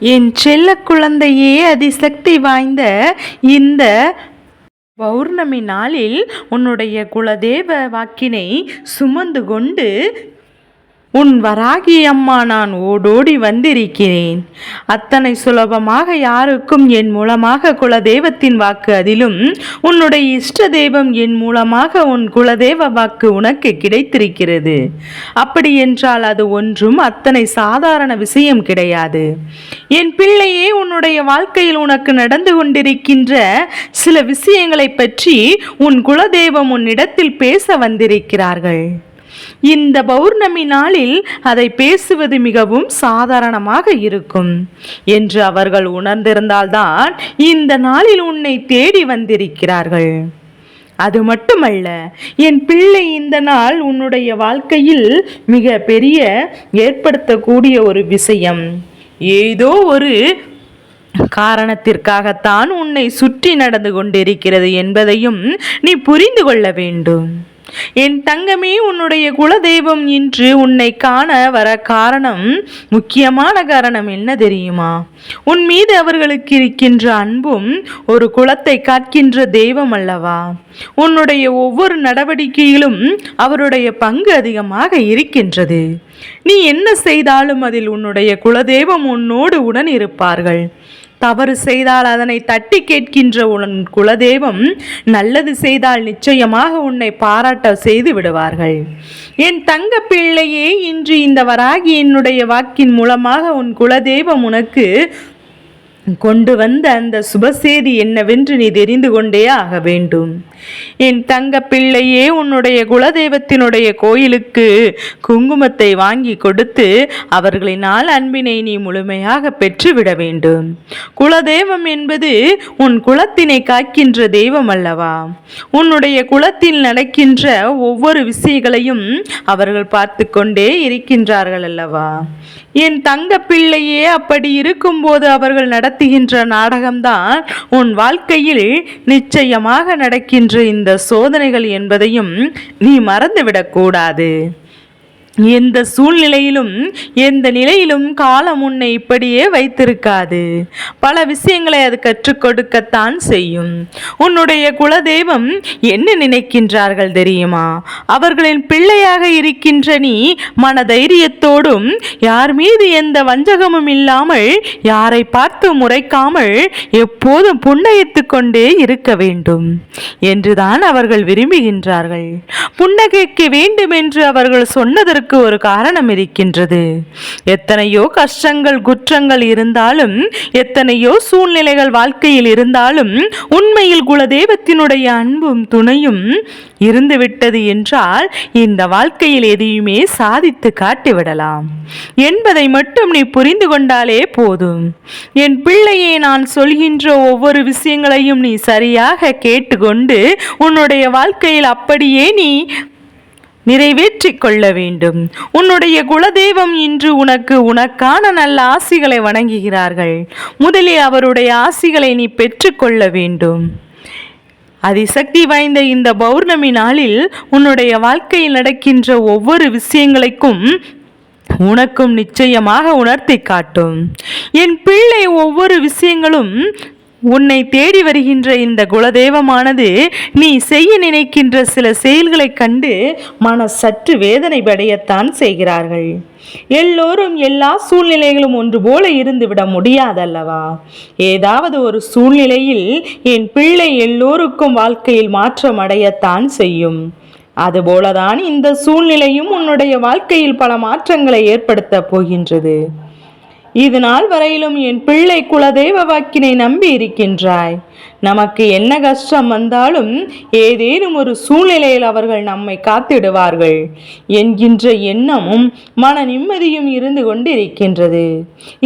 என் செல்ல குழந்தையே அதிசக்தி வாய்ந்த இந்த பௌர்ணமி நாளில் உன்னுடைய குலதேவ வாக்கினை சுமந்து கொண்டு உன் வராகி அம்மா நான் ஓடோடி வந்திருக்கிறேன். அத்தனை சுலபமாக யாருக்கும் என் மூலமாக குலதெய்வத்தின் வாக்கு அதிலும் உன்னுடைய இஷ்ட தெய்வம் என் மூலமாக உன் குலதெய்வ வாக்கு உனக்கு கிடைத்திருக்கிறது. அப்படி என்றால் அது ஒன்றும் அத்தனை சாதாரண விஷயம் கிடையாது. என் பிள்ளையே உன்னுடைய வாழ்க்கையில் உனக்கு நடந்து கொண்டிருக்கின்ற சில விஷயங்களை பற்றி உன் குலதெய்வம் உன்னிடத்தில் பேச வந்திருக்கிறார்கள். இந்த பௌர்ணமி நாளில் அதை பேசுவது மிகவும் சாதாரணமாக இருக்கும். என்று அவர்கள் உணர்ந்திருந்தால்தான் இந்த நாளில் உன்னை தேடி வந்திருக்கிறார்கள். அது மட்டுமல்ல என் பிள்ளை இந்த நாள் உன்னுடைய வாழ்க்கையில் மிக பெரிய ஏற்படுத்தக்கூடிய ஒரு விஷயம். ஏதோ ஒரு காரணத்திற்காகத்தான் உன்னை சுற்றி நடந்து கொண்டிருக்கிறது என்பதையும் நீ புரிந்து கொள்ள வேண்டும். என் தங்கமே உன்னுடைய குலதெய்வம் இன்று உன்னை காண வர காரணம் முக்கியமான காரணம் என்ன தெரியுமா? உன் மீது அவர்களுக்கு இருக்கின்ற அன்பும் ஒரு குலத்தை காக்கின்ற தெய்வம் அல்லவா? உன்னுடைய ஒவ்வொரு நடவடிக்கையிலும் அவருடைய பங்கு அதிகமாக இருக்கின்றது. நீ என்ன செய்தாலும் அதில் உன்னுடைய குலதெய்வம் உன்னோடு உடன் இருப்பார்கள். தவறு செய்தால் அதனை தட்டி கேட்கின்ற உன் குலதெய்வம் நல்லது செய்தால் நிச்சயமாக உன்னை பாராட்ட செய்து விடுவார்கள். என் தங்க பிள்ளையே இன்று இந்த வராகி என்னுடைய வாக்கின் மூலமாக உன் குலதெய்வம் உனக்கு கொண்டு வந்த அந்த சுபசேதி என்னவென்று நீ தெரிந்து கொண்டே ஆக வேண்டும். என் தங்க பிள்ளையே உன்னுடைய குலதெய்வத்தினுடைய கோயிலுக்கு குங்குமத்தை வாங்கி கொடுத்து அவர்களினால் அன்பினை நீ முழுமையாக பெற்றுவிட வேண்டும். குலதெய்வம் என்பது உன் குலத்தினை காக்கின்ற தெய்வம் அல்லவா? உன்னுடைய குலத்தில் நடக்கின்ற ஒவ்வொரு விஷயங்களையும் அவர்கள் பார்த்து கொண்டே இருக்கின்றார்கள் அல்லவா? என் தங்க பிள்ளையே அப்படி இருக்கும்போது அவர்கள் நடத்துகின்ற நாடகம்தான் உன் வாழ்க்கையில் நிச்சயமாக நடக்கின்ற இந்த சோதனைகள் என்பதையும் நீ மறந்துவிடக்கூடாது எந்த சூழ்நிலையிலும் எந்த நிலையிலும் காலம் உன்னை இப்படியே வைத்திருக்காது. பல விஷயங்களை அது கற்றுக் கொடுக்கத்தான் செய்யும். உன்னுடைய குலதெய்வம் என்ன நினைக்கின்றார்கள் தெரியுமா? அவர்களின் பிள்ளையாக இருக்கின்ற நீ மன தைரியத்தோடும் யார் மீது எந்த வஞ்சகமும் இல்லாமல் யாரை பார்த்து முறைக்காமல் எப்போதும் புன்னகைத்து கொண்டே இருக்க வேண்டும் என்றுதான் அவர்கள் விரும்புகின்றார்கள். புன்னகைக்க வேண்டும் என்று அவர்கள் சொன்னதற்கு அதற்கு ஒரு காரணம் இருக்கின்றது. எத்தனையோ கஷ்டங்கள் குற்றங்கள் இருந்தாலும் எத்தனையோ சூழ்நிலைகள் வாழ்க்கையில் இருந்தாலும் உண்மையில் குலதெய்வத்தினுடைய அன்பும் துணையும் இருந்துவிட்டது என்றால் இந்த வாழ்க்கையில் எதையுமே சாதித்து காட்டிவிடலாம். என்பதை மட்டும் நீ புரிந்து கொண்டாலே போதும். என் பிள்ளையை நான் சொல்கின்ற ஒவ்வொரு விஷயங்களையும் நீ சரியாக கேட்டுக்கொண்டு உன்னுடைய வாழ்க்கையில் அப்படியே நீ நிறைவேற்றிக் கொள்ள வேண்டும். உன்னுடைய குலதெய்வம் இன்று உனக்கு உனக்கான நல்ல ஆசிகளை வணங்குகிறார்கள். முதலில் அவருடைய ஆசிகளை நீ பெற்றுக்கொள்ள வேண்டும். அதிசக்தி வாய்ந்த இந்த பௌர்ணமி நாளில் உன்னுடைய வாழ்க்கையில் நடக்கின்ற ஒவ்வொரு விஷயங்களுக்கும் உனக்கும் நிச்சயமாக உணர்த்தி காட்டும். என் பிள்ளை ஒவ்வொரு விஷயங்களும் உன்னை தேடி வருகின்ற இந்த குலதெய்வமானது நீ செய்ய நினைக்கின்ற சில செயல்களைக் கண்டு மன சற்று வேதனை படையத்தான் செய்கிறார்கள். எல்லோரும் எல்லா சூழ்நிலைகளும் ஒன்று போல இருந்துவிட முடியாதல்லவா? ஏதாவது ஒரு சூழ்நிலையில் என் பிள்ளை எல்லோருக்கும் வாழ்க்கையில் மாற்றம் அடையத்தான் செய்யும். அதுபோலதான் இந்த சூழ்நிலையும் உன்னுடைய வாழ்க்கையில் பல மாற்றங்களை ஏற்படுத்தப் போகின்றது. இது நாள் வரையிலும் என் பிள்ளை குலதெய்வ வாக்கினை நம்பி இருக்கின்றாய் நமக்கு என்ன கஷ்டம் வந்தாலும் ஏதேனும் ஒரு சூழ்நிலையில் அவர்கள் நம்மை காத்திடுவார்கள். என்கின்ற எண்ணமும் மன நிம்மதியும் இருந்து கொண்டிருக்கின்றது.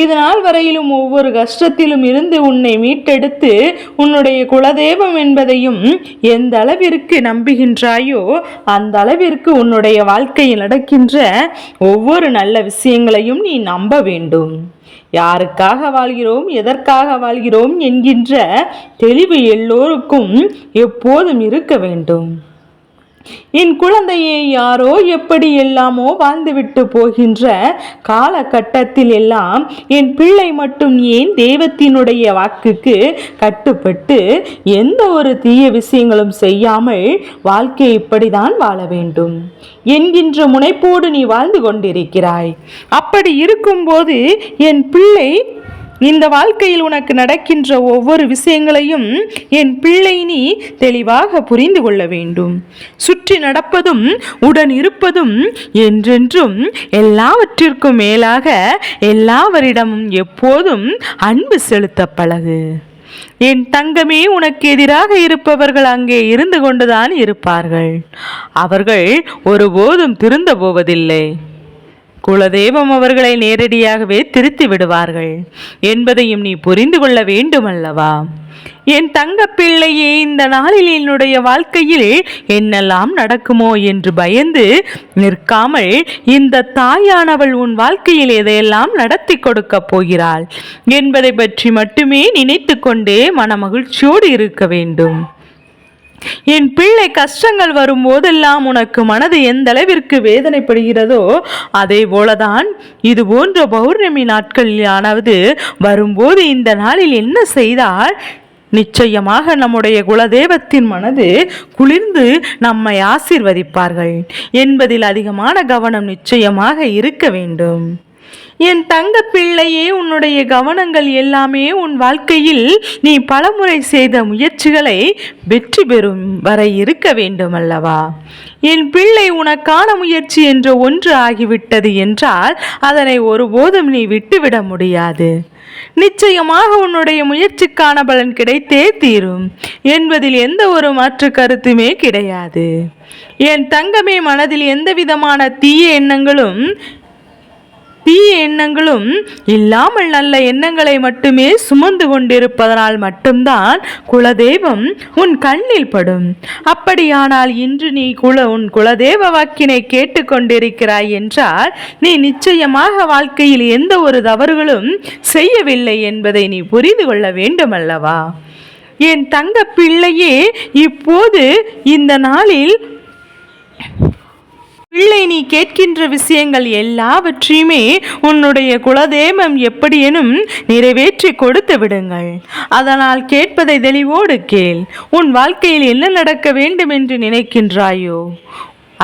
இதனால் வரையிலும் ஒவ்வொரு கஷ்டத்திலும் இருந்து உன்னை மீட்டெடுத்து உன்னுடைய குலதெய்வம் என்பதையும் எந்த அளவிற்கு நம்புகின்றாயோ அந்த அளவிற்கு உன்னுடைய வாழ்க்கையில் நடக்கின்ற ஒவ்வொரு நல்ல விஷயங்களையும் நீ நம்ப வேண்டும். யாருக்காக வாழ்கிறோம் எதற்காக வாழ்கிறோம் என்கின்ற தெளிவு எல்லோருக்கும் எப்போதும் இருக்க வேண்டும். என் குழந்தையை யாரோ எப்படி எல்லாமோ வாழ்ந்துவிட்டு போகின்ற காலகட்டத்தில் எல்லாம் என் பிள்ளை மட்டும் ஏன் தெய்வத்தினுடைய வாக்குக்கு கட்டுப்பட்டு எந்த ஒரு தீய விஷயங்களும் செய்யாமல் வாழ்க்கை இப்படிதான் வாழ வேண்டும்? என்கின்ற முனைப்போடு நீ வாழ்ந்து கொண்டிருக்கிறாய். அப்படி இருக்கும்போது என் பிள்ளை இந்த வாழ்க்கையில் உனக்கு நடக்கின்ற ஒவ்வொரு விஷயங்களையும் என் பிள்ளை நீ தெளிவாக புரிந்து கொள்ள வேண்டும். சுற்றி நடப்பதும் உடன் இருப்பதும் என்றென்றும் எல்லாவற்றிற்கும் மேலாக எல்லாவரிடமும் எப்போதும் அன்பு செலுத்த பழகு. என் தங்கமே உனக்கு எதிராக இருப்பவர்கள் அங்கே இருந்து கொண்டுதான் இருப்பார்கள். அவர்கள் ஒருபோதும் திருந்த போவதில்லை. குலதெய்வம் அவர்களை நேரடியாகவே திருத்தி விடுவார்கள். என்பதையும் நீ புரிந்து கொள்ள வேண்டுமல்லவா? என் தங்க பிள்ளையே இந்த நாளில் என்னுடைய வாழ்க்கையில் என்னெல்லாம் நடக்குமோ என்று பயந்து நிற்காமல் இந்த தாயானவள் உன் வாழ்க்கையில் எதையெல்லாம் நடத்தி கொடுக்கப் போகிறாள் என்பதை பற்றி மட்டுமே நினைத்து கொண்டே மன மகிழ்ச்சியோடு இருக்க வேண்டும். என் பிள்ளை கஷ்டங்கள் வரும்போதெல்லாம் உனக்கு மனது எந்த அளவிற்கு வேதனைப்படுகிறதோ அதே போலதான் இது போன்ற பௌர்ணமி நாட்களிலானது வரும்போது இந்த நாளில் என்ன செய்தால் நிச்சயமாக நம்முடைய குலதெய்வத்தின் மனது குளிர்ந்து நம்மை ஆசிர்வதிப்பார்கள் என்பதில் அதிகமான கவனம் நிச்சயமாக இருக்க வேண்டும். என் தங்க பிள்ளையே உன்னுடைய கவனங்கள் எல்லாமே உன் வாழ்க்கையில் நீ பலமுறை செய்த முயற்சிகளை வெற்றி பெறும் வரை இருக்க வேண்டும் அல்லவா என் பிள்ளை உனக்கான முயற்சி என்ற ஒன்று ஆகிவிட்டது என்றால் அதனை ஒருபோதும் நீ விட்டுவிட முடியாது. நிச்சயமாக உன்னுடைய முயற்சிக்கான பலன் கிடைத்தே தீரும். என்பதில் எந்த ஒரு மாற்று கருத்துமே கிடையாது. என் தங்கமே மனதில் எந்த விதமான தீய எண்ணங்களும் தீய எண்ணங்களும் இல்லாமல் நல்ல எண்ணங்களை மட்டுமே சுமந்து கொண்டிருப்பதனால் மட்டும்தான் குலதெய்வம் உன் கண்ணில் படும். அப்படியானால் இன்று நீ குல உன் குலதெய்வ வாக்கினை கேட்டுக்கொண்டிருக்கிறாய் என்றால் நீ நிச்சயமாக வாழ்க்கையில் எந்த ஒரு தவறுகளும் செய்யவில்லை என்பதை நீ புரிந்து கொள்ள வேண்டும் அல்லவா என் தங்க பிள்ளையே இப்போது இந்த நாளில் பிள்ளை நீ கேட்கின்ற விஷயங்கள் எல்லாவற்றையுமே உன்னுடைய குலதெய்வம் எப்படியெனும் நிறைவேற்றி கொடுத்து விடுங்கள். அதனால் கேட்பதை தெளிவோடு கேள். உன் வாழ்க்கையில் என்ன நடக்க வேண்டும் என்று நினைக்கின்றாயோ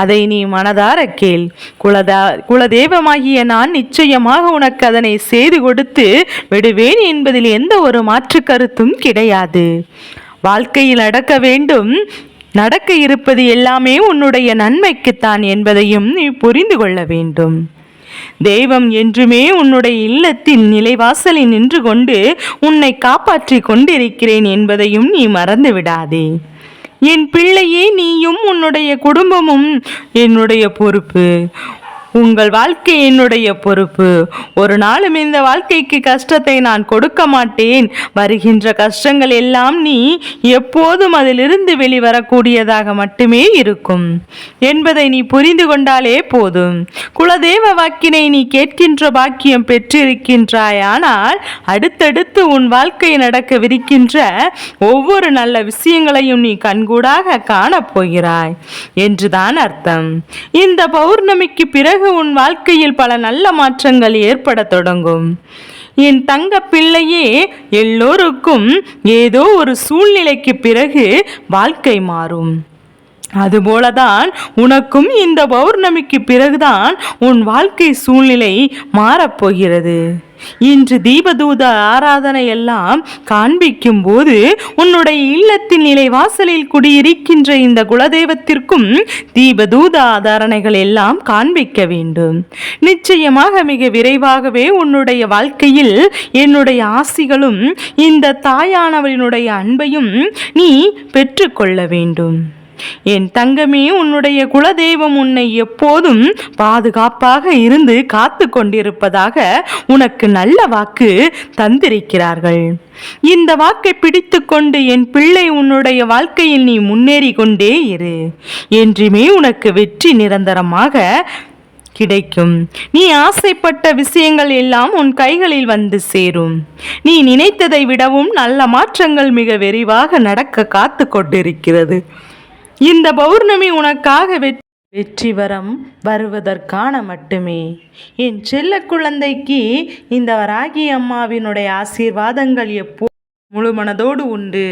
அதை நீ மனதார கேள். குலதா குலதெய்வமாகிய நான் நிச்சயமாக உனக்கு அதனை செய்து கொடுத்து விடுவேன் என்பதில் எந்த ஒரு மாற்று கருத்தும் கிடையாது. வாழ்க்கையில் நடக்க வேண்டும் நடக்க இருப்பது எல்லாமே உன்னுடைய நன்மைக்குத்தான் என்பதையும் நீ புரிந்து கொள்ள வேண்டும். தெய்வம் என்றுமே உன்னுடைய இல்லத்தின் நிலைவாசலில் நின்று கொண்டு உன்னை காப்பாற்றி கொண்டிருக்கிறேன் என்பதையும் நீ மறந்து விடாதே. என் பிள்ளையே நீயும் உன்னுடைய குடும்பமும் என்னுடைய பொறுப்பு. உங்கள் வாழ்க்கை என்னுடைய பொறுப்பு. ஒரு நாளும் இந்த வாழ்க்கைக்கு கஷ்டத்தை நான் கொடுக்க மாட்டேன். வருகின்ற கஷ்டங்கள் எல்லாம் நீ எப்போதும் அதிலிருந்து வெளிவரக்கூடியதாக மட்டுமே இருக்கும். என்பதை நீ புரிந்து கொண்டாலே போதும். குலதெய்வ வாக்கினை நீ கேட்கின்ற பாக்கியம் பெற்றிருக்கின்றாயானால் அடுத்தடுத்து உன் வாழ்க்கை நடக்கவிருக்கின்ற ஒவ்வொரு நல்ல விஷயங்களையும் நீ கண்கூடாக காணப்போகிறாய். என்றுதான் அர்த்தம். இந்த பௌர்ணமிக்கு பிறகு உன் வாழ்க்கையில் பல நல்ல மாற்றங்கள் ஏற்பட தொடங்கும். என் தங்க பிள்ளையே எல்லோருக்கும் ஏதோ ஒரு சூழ்நிலைக்கு பிறகு வாழ்க்கை மாறும். அதுபோலதான் உனக்கும் இந்த பௌர்ணமிக்கு பிறகுதான் உன் வாழ்க்கை சூழ்நிலை மாறப்போகிறது இன்று தீபதூத ஆராதனை எல்லாம் காண்பிக்கும் போது உன்னுடைய இல்லத்தின் நிலை வாசலில் குடியிருக்கின்ற இந்த குலதெய்வத்திற்கும் தீபதூத ஆதாரணைகள் எல்லாம் காண்பிக்க வேண்டும். நிச்சயமாக மிக விரைவாகவே உன்னுடைய வாழ்க்கையில் என்னுடைய ஆசிகளும் இந்த தாயானவளினுடைய அன்பையும் நீ பெற்றுக்கொள்ள வேண்டும். என் தங்கமே உன்னுடைய குலதெய்வம் உன்னை எப்போதும் பாதுகாப்பாக இருந்து காத்து கொண்டிருப்பதாக உனக்கு நல்ல வாக்கு தந்திருக்கிறார்கள். இந்த வாக்கை பிடித்து கொண்டு என் பிள்ளை உன்னுடைய வாழ்க்கையில் நீ முன்னேறி கொண்டே இரு. என்றுமே உனக்கு வெற்றி நிரந்தரமாக கிடைக்கும். நீ ஆசைப்பட்ட விஷயங்கள் எல்லாம் உன் கைகளில் வந்து சேரும். நீ நினைத்ததை விடவும் நல்ல மாற்றங்கள் மிக விரைவாக நடக்க காத்து கொண்டிருக்கிறது. இந்த பௌர்ணமி உனக்காக வெற்றி வரம் வருவதற்கான மட்டுமே. என் செல்ல குழந்தைக்கு இந்த வராகி அம்மாவினுடைய ஆசீர்வாதங்கள் எப்போ முழு மனதோடு உண்டு.